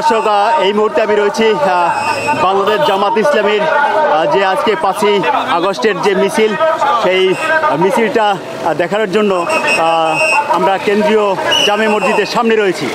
দর্শক এই মুহূর্তে আমি রয়েছি বাংলাদেশ জামাত ইসলামের যে আজকে পাঁচই আগস্টের যে মিছিল, সেই মিছিলটা দেখানোর জন্য আমরা কেন্দ্রীয় জামে মসজিদের সামনে রয়েছি।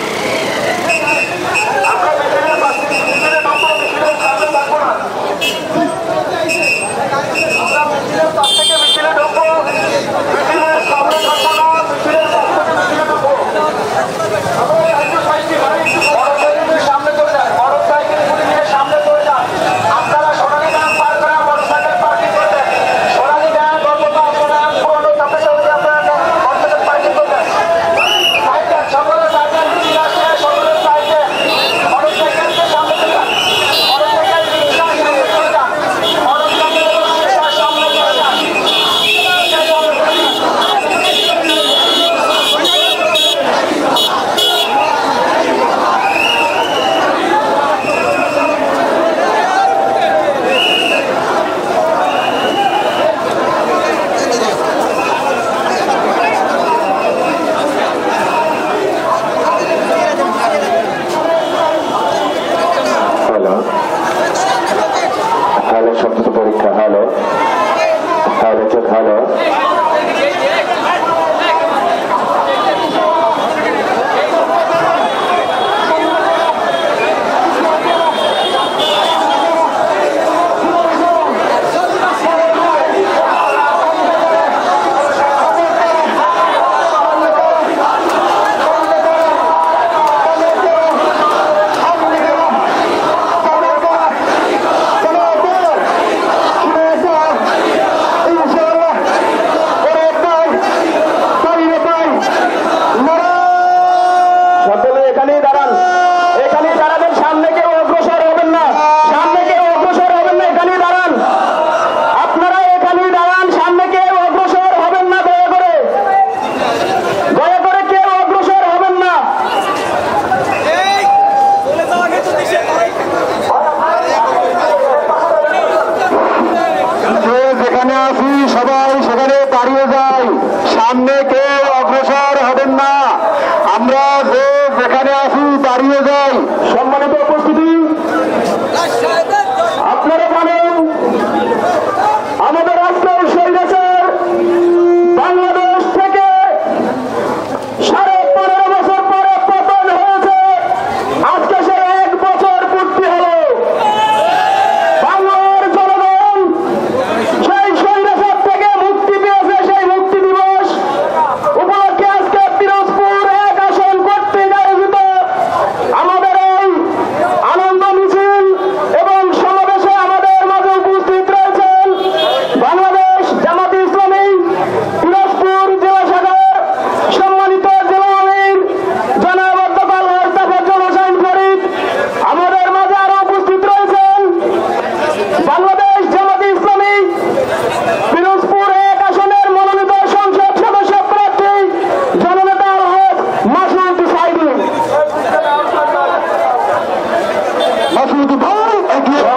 যেখানে আসি দাঁড়িয়ে যাই। সম্মানিত রাজনীতি ভাই এগিয়ে